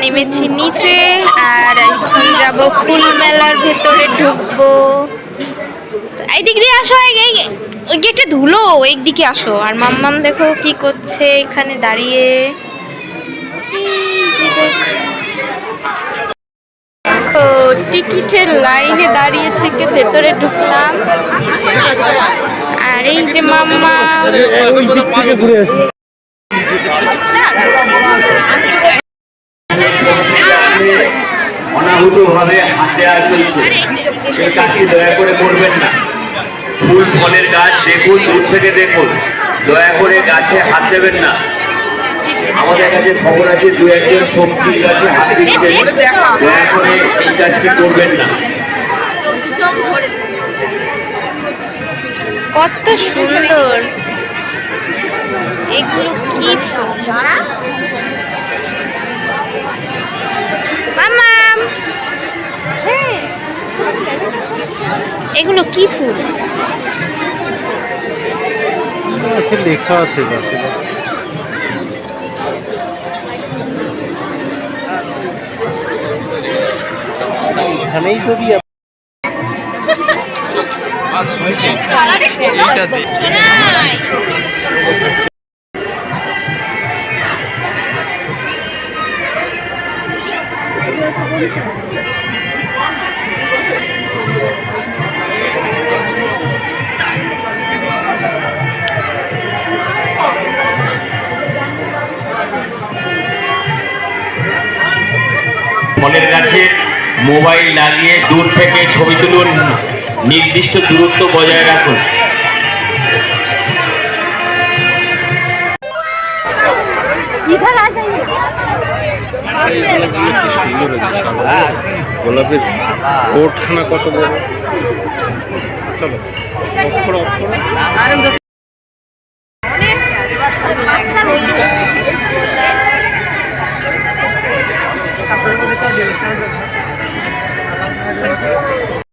নেমেছি নিচে আর এখন যাব ফুল মেলার ভেতরে ঢুকবো। এইদিক দিয়ে আসো ওই গেটে ধুলো এই দিকে আসো। আর মাম্মাম দেখো কি করছে এখানে দাঁড়িয়ে। দেখো। টিকিটের লাইনে দাঁড়িয়ে থেকে ভেতরে ঢুকলাম। আর এই যে মাম্মা ওই দিক থেকে ঘুরে আসি। অনাহুত ভাবে হাত দেওয়া চলছে। সেই কাজটি দয়া করে করবেন না। ফুল ফলের গাছ দেখুন দূর থেকে দেখুন। দয়া করে গাছে হাত দেবেন না। আমাদের কাছে খবর আছে দু একজন সবজির গাছে হাত দিচ্ছেন দয়া করে এই কাজটি করবেন না। কত সুন্দর। এগুলো কি ফুল মামাম এগুলো কি ফুল? লেখা আছে গাছে এখানেই যদি ফলের গাছে মোবাইল লাগিয়ে দূর থেকে ছবি তুলুন। নির্দিষ্ট দূরত্ব বজায় রাখুন। গোলাপের কোটখানা কত বড়? চলো অক্ষর অক্ষর। Thank you.